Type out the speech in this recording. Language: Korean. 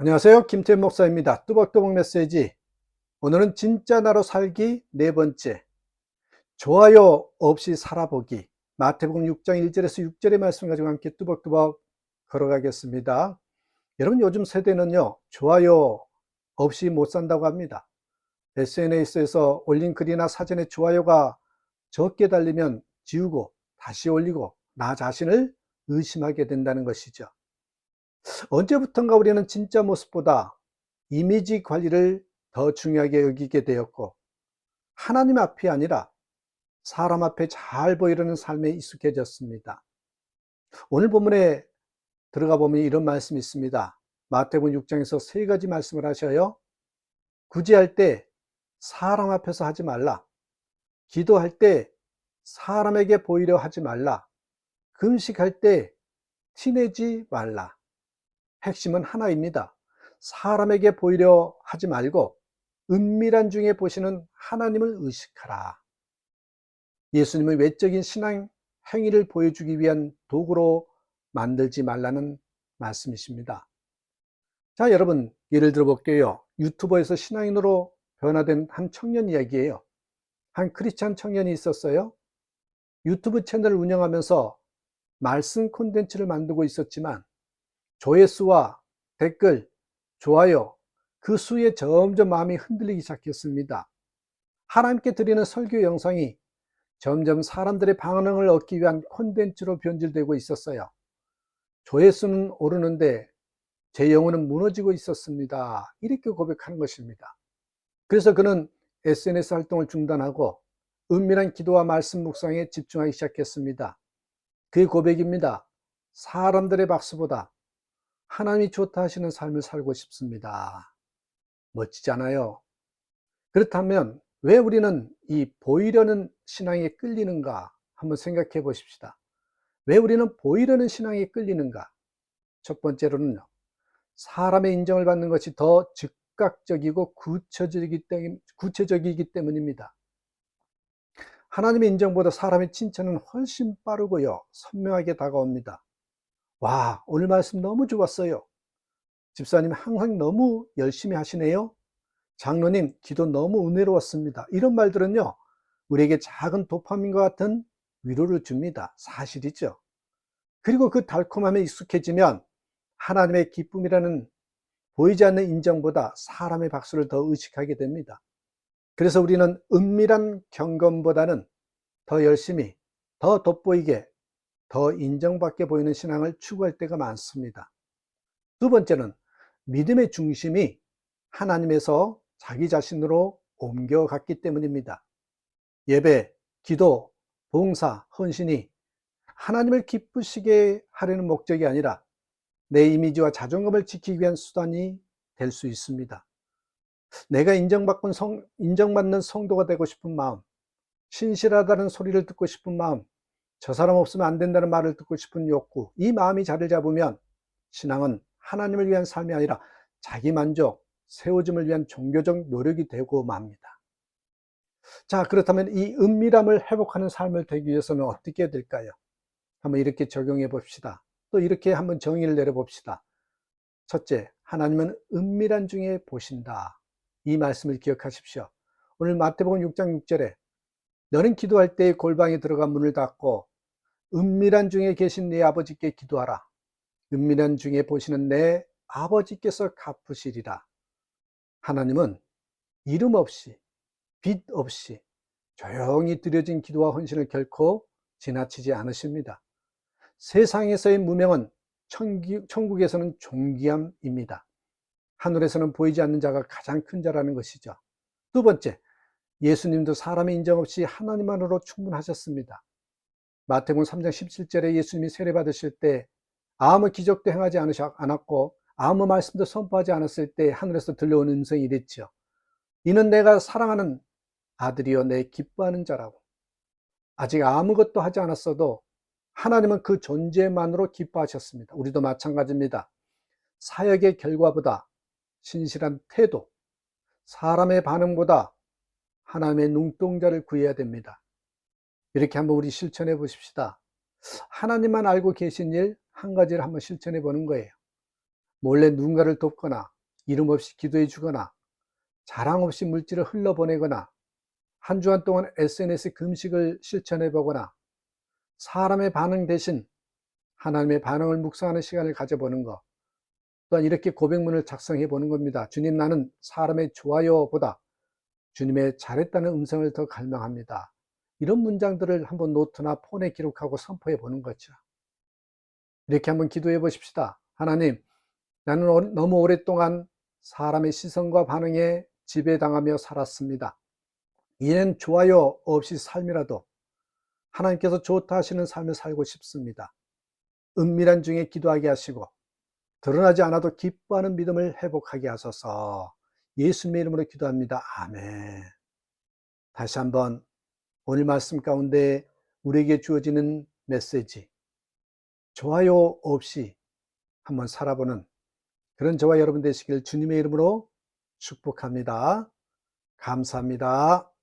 안녕하세요. 김태현 목사입니다. 뚜벅뚜벅 메시지. 오늘은 진짜 나로 살기 네 번째. 좋아요 없이 살아보기. 마태복음 6장 1절에서 6절의 말씀 가지고 함께 뚜벅뚜벅 걸어가겠습니다. 여러분 요즘 세대는요. 좋아요 없이 못 산다고 합니다. SNS에서 올린 글이나 사진에 좋아요가 적게 달리면 지우고 다시 올리고 나 자신을 의심하게 된다는 것이죠. 언제부턴가 우리는 진짜 모습보다 이미지 관리를 더 중요하게 여기게 되었고, 하나님 앞이 아니라 사람 앞에 잘 보이려는 삶에 익숙해졌습니다. 오늘 본문에 들어가 보면 이런 말씀이 있습니다. 마태복음 6장에서 세 가지 말씀을 하셔요. 구제할 때 사람 앞에서 하지 말라. 기도할 때 사람에게 보이려 하지 말라. 금식할 때 티내지 말라. 핵심은 하나입니다. 사람에게 보이려 하지 말고 은밀한 중에 보시는 하나님을 의식하라. 예수님은 외적인 신앙 행위를 보여주기 위한 도구로 만들지 말라는 말씀이십니다. 자, 여러분, 예를 들어 볼게요. 유튜버에서 신앙인으로 변화된 한 청년 이야기예요. 한 크리스찬 청년이 있었어요. 유튜브 채널을 운영하면서 말씀 콘텐츠를 만들고 있었지만 조회수와 댓글, 좋아요, 그 수에 점점 마음이 흔들리기 시작했습니다. 하나님께 드리는 설교 영상이 점점 사람들의 반응을 얻기 위한 콘텐츠로 변질되고 있었어요. 조회수는 오르는데 제 영혼은 무너지고 있었습니다. 이렇게 고백하는 것입니다. 그래서 그는 SNS 활동을 중단하고 은밀한 기도와 말씀 묵상에 집중하기 시작했습니다. 그의 고백입니다. 사람들의 박수보다 하나님이 좋다 하시는 삶을 살고 싶습니다. 멋지잖아요. 그렇다면 왜 우리는 이 보이려는 신앙에 끌리는가 한번 생각해 보십시다. 왜 우리는 보이려는 신앙에 끌리는가? 첫 번째로는요. 사람의 인정을 받는 것이 더 즉각적이고 구체적이기, 때문, 구체적이기 때문입니다. 하나님의 인정보다 사람의 칭찬은 훨씬 빠르고요. 선명하게 다가옵니다. 와, 오늘 말씀 너무 좋았어요. 집사님 항상 너무 열심히 하시네요. 장로님, 기도 너무 은혜로웠습니다. 이런 말들은요, 우리에게 작은 도파민과 같은 위로를 줍니다. 사실이죠. 그리고 그 달콤함에 익숙해지면 하나님의 기쁨이라는 보이지 않는 인정보다 사람의 박수를 더 의식하게 됩니다. 그래서 우리는 은밀한 경건보다는 더 열심히, 더 돋보이게 더 인정받게 보이는 신앙을 추구할 때가 많습니다. 두 번째는 믿음의 중심이 하나님에서 자기 자신으로 옮겨갔기 때문입니다. 예배, 기도, 봉사, 헌신이 하나님을 기쁘시게 하려는 목적이 아니라 내 이미지와 자존감을 지키기 위한 수단이 될 수 있습니다. 내가 인정받는, 성, 인정받는 성도가 되고 싶은 마음, 신실하다는 소리를 듣고 싶은 마음, 저 사람 없으면 안 된다는 말을 듣고 싶은 욕구, 이 마음이 자리를 잡으면 신앙은 하나님을 위한 삶이 아니라 자기 만족, 세워짐을 위한 종교적 노력이 되고 맙니다. 자, 그렇다면 이 은밀함을 회복하는 삶을 되기 위해서는 어떻게 될까요? 한번 이렇게 적용해 봅시다. 또 이렇게 한번 정의를 내려 봅시다. 첫째, 하나님은 은밀한 중에 보신다. 이 말씀을 기억하십시오. 오늘 마태복음 6장 6절에 너는 기도할 때 골방에 들어가 문을 닫고 은밀한 중에 계신 내 아버지께 기도하라. 은밀한 중에 보시는 내 아버지께서 갚으시리라. 하나님은 이름 없이, 빛 없이 조용히 드려진 기도와 헌신을 결코 지나치지 않으십니다. 세상에서의 무명은 천국에서는 존귀함입니다. 하늘에서는 보이지 않는 자가 가장 큰 자라는 것이죠. 두 번째, 예수님도 사람의 인정 없이 하나님만으로 충분하셨습니다. 마태복음 3장 17절에 예수님이 세례 받으실 때 아무 기적도 행하지 않았고 아무 말씀도 선포하지 않았을 때 하늘에서 들려온 음성이 이랬죠. 이는 내가 사랑하는 아들이요 내 기뻐하는 자라고. 아직 아무것도 하지 않았어도 하나님은 그 존재만으로 기뻐하셨습니다. 우리도 마찬가지입니다. 사역의 결과보다 신실한 태도, 사람의 반응보다 하나님의 눈동자를 구해야 됩니다. 이렇게 한번 우리 실천해 보십시다. 하나님만 알고 계신 일 한 가지를 한번 실천해 보는 거예요. 몰래 누군가를 돕거나 이름 없이 기도해 주거나 자랑 없이 물질을 흘러보내거나 한 주간 동안 SNS 금식을 실천해 보거나 사람의 반응 대신 하나님의 반응을 묵상하는 시간을 가져보는 것 또한 이렇게 고백문을 작성해 보는 겁니다. 주님 나는 사람의 좋아요보다 주님의 잘했다는 음성을 더 갈망합니다. 이런 문장들을 한번 노트나 폰에 기록하고 선포해 보는 거죠. 이렇게 한번 기도해 보십시다. 하나님, 나는 너무 오랫동안 사람의 시선과 반응에 지배당하며 살았습니다. 이는 좋아요 없이 삶이라도 하나님께서 좋다 하시는 삶을 살고 싶습니다. 은밀한 중에 기도하게 하시고 드러나지 않아도 기뻐하는 믿음을 회복하게 하소서 예수님의 이름으로 기도합니다. 아멘. 다시 한번 오늘 말씀 가운데 우리에게 주어지는 메시지 좋아요 없이 한번 살아보는 그런 저와 여러분 되시길 주님의 이름으로 축복합니다. 감사합니다.